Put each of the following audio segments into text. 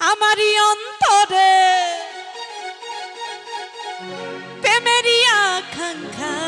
আমারই অন্তরে প্রেমেরিয়া খাঙ্খা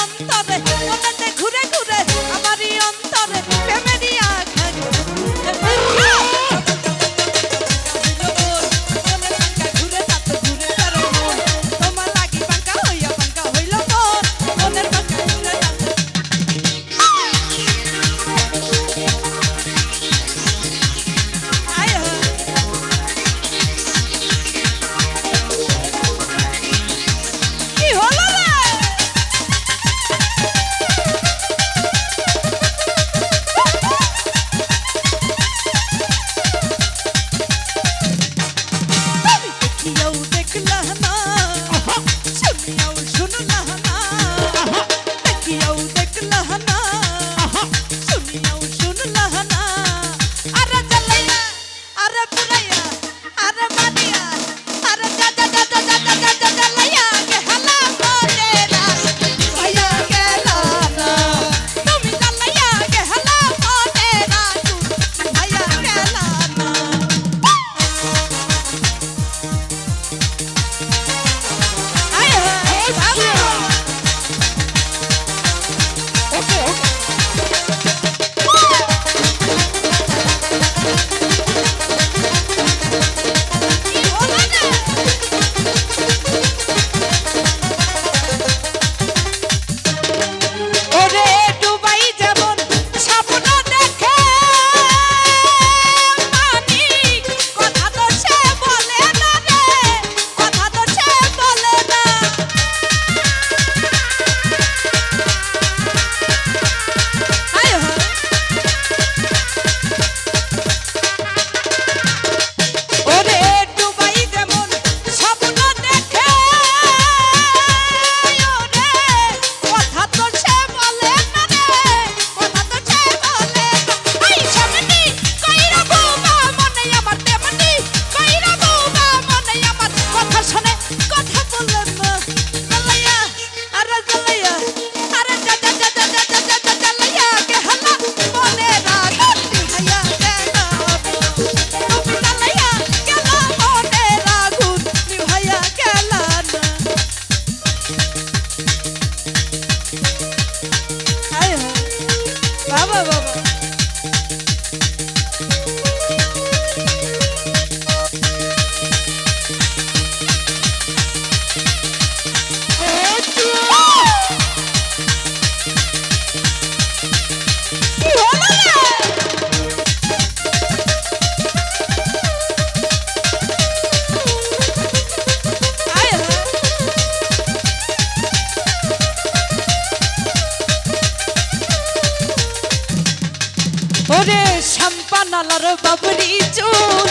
ওরে সম্পানালার বাবরি চুল,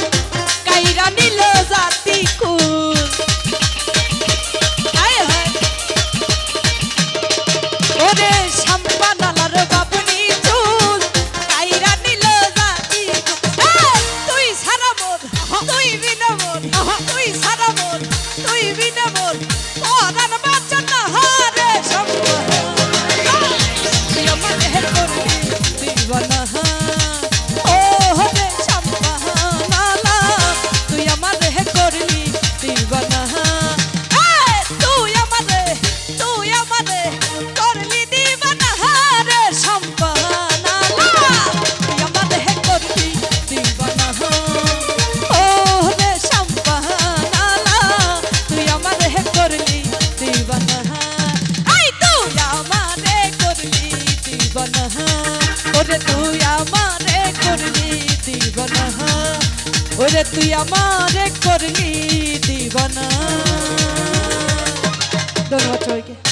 কাইরা নিল জাতি কুল। ওরে সম্পানালার বাবরি চুল, কাইরা নিল জাতি তুই সারা মন, তুই বিনা মন তুই সারা মন, তুই বিনা মন ওরার বাচ্চা না হারে সম্পা আমার হের করবি দিবানা তুই আমারে করলি দিবানা ওরে তুই আমারে করলি দিবানা ধন্যবাদ সবাইকে।